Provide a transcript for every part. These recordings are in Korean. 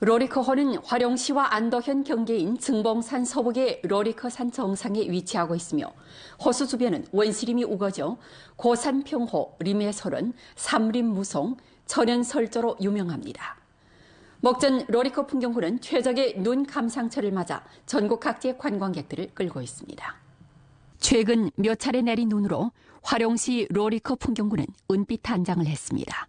로리커호는 화룡시와 안도현 경계인 증봉산 서북의 로리커산 정상에 위치하고 있으며 호수 주변은 원시림이 우거져 고산평호, 림해설은 삼림무송, 천연설조로 유명합니다. 목전 로리커 풍경구는 최적의 눈 감상철을 맞아 전국 각지의 관광객들을 끌고 있습니다. 최근 몇 차례 내린 눈으로 화룡시 로리커 풍경구는 은빛 단장을 했습니다.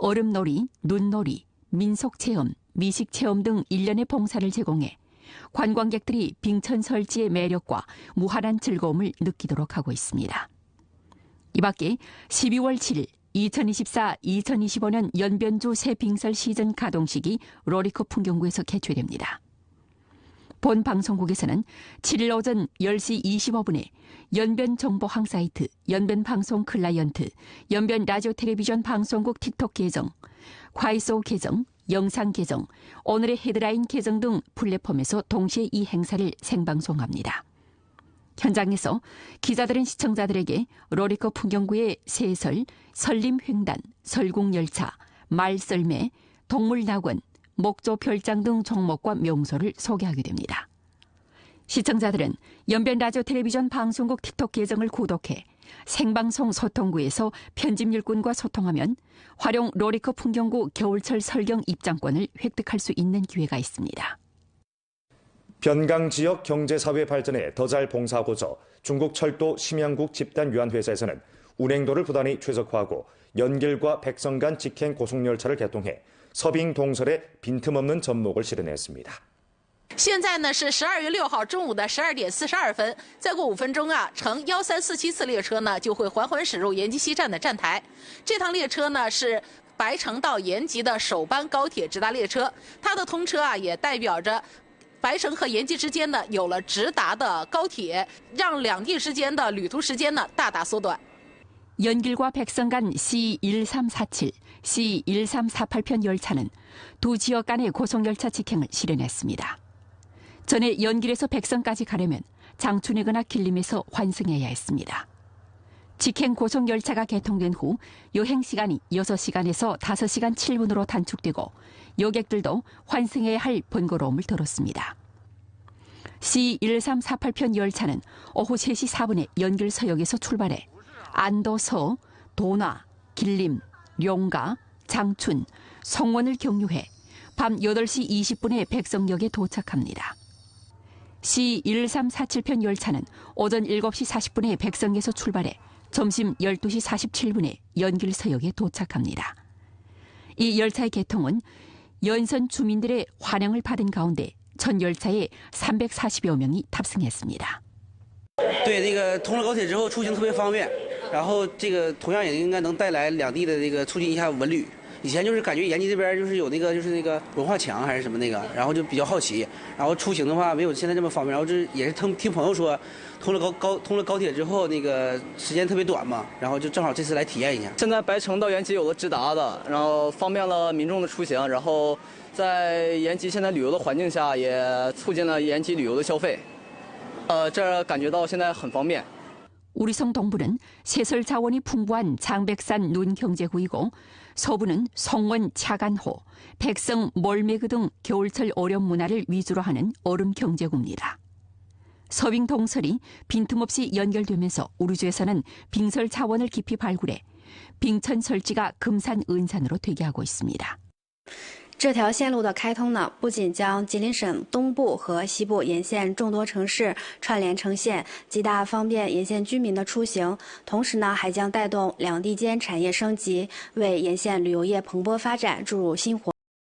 얼음놀이, 눈놀이, 민속체험, 미식체험 등 일련의 봉사를 제공해 관광객들이 빙천 설지의 매력과 무한한 즐거움을 느끼도록 하고 있습니다. 이 밖에 12월 7일 2024-2025년 연변주 새 빙설 시즌 가동식이 로리코 풍경구에서 개최됩니다. 본 방송국에서는 7일 오전 10시 25분에 연변 정보 항 사이트, 연변 방송 클라이언트, 연변 라디오 텔레비전 방송국 틱톡 계정, 과이소 계정, 영상 계정, 오늘의 헤드라인 계정 등 플랫폼에서 동시에 이 행사를 생방송합니다. 현장에서 기자들은 시청자들에게 로리커 풍경구의 세설, 설림횡단, 설국열차, 말썰매, 동물낙원, 목조 별장 등 종목과 명소를 소개하게 됩니다. 시청자들은 연변 라디오 텔레비전 방송국 틱톡 계정을 구독해 생방송 소통구에서 편집 일꾼과 소통하면 활용 로리커 풍경구 겨울철 설경 입장권을 획득할 수 있는 기회가 있습니다. 변강 지역 경제사회 발전에 더 잘 봉사하고자 중국 철도 심양국 집단유한회사에서는 운행도를 부단히 최적화하고 연길과 백성 간 직행 고속열차를 개통해 서빙 동설의 빈틈없는 접목을 실현했습니다. 现在呢是十二月六号中午的十二点四十二分，再过五分钟啊，乘幺三四七次列车呢就会缓缓驶入延吉西站的站台。这趟列车呢是白城到延吉的首班高铁直达列车，它的通车啊也代表着白城和延吉之间呢有了直达的高铁，让两地之间的旅途时间呢大大缩短。 연길과 백성 간 C1347, C1348편 열차는 두 지역 간의 고속열차 직행을 실현했습니다. 전에 연길에서 백성까지 가려면 장춘이거나 길림에서 환승해야 했습니다. 직행 고속열차가 개통된 후 여행 시간이 6시간에서 5시간 7분으로 단축되고 여객들도 환승해야 할 번거로움을 들었습니다. C1348편 열차는 오후 3시 4분에 연길 서역에서 출발해 안도서, 도나, 길림, 용가, 장춘, 성원을 경유해 밤 8시 20분에 백성역에 도착합니다. C1347편 열차는 오전 7시 40분에 백성에서 출발해 점심 12시 47분에 연길서역에 도착합니다. 이 열차의 개통은 연선 주민들의 환영을 받은 가운데 전 열차에 340여 명이 탑승했습니다. 对，这个通了高铁之后出行特别方便。 然后这个同样也应该能带来两地的这个促进一下文旅。以前就是感觉延吉这边就是有那个就是那个文化墙还是什么那个，然后就比较好奇，然后出行的话没有现在这么方便，然后就是也是听听朋友说，通了高高通了高铁之后，那个时间特别短嘛，然后就正好这次来体验一下。现在白城到延吉有了直达的，然后方便了民众的出行，然后在延吉现在旅游的环境下，也促进了延吉旅游的消费。呃，这感觉到现在很方便。 우리성 동부는 세설 자원이 풍부한 장백산 눈 경제구이고 서부는 성원 차간호, 백성 몰매그 등 겨울철 오렴 문화를 위주로 하는 얼음 경제구입니다. 서빙 동설이 빈틈없이 연결되면서 우리주에서는 빙설 자원을 깊이 발굴해 빙천 설지가 금산 은산으로 되게 하고 있습니다. 这条线路的开通呢，不仅将吉林省东部和西部沿线众多城市串联成线，极大方便沿线居民的出行，同时呢，还将带动两地间产业升级，为沿线旅游业蓬勃发展注入新活。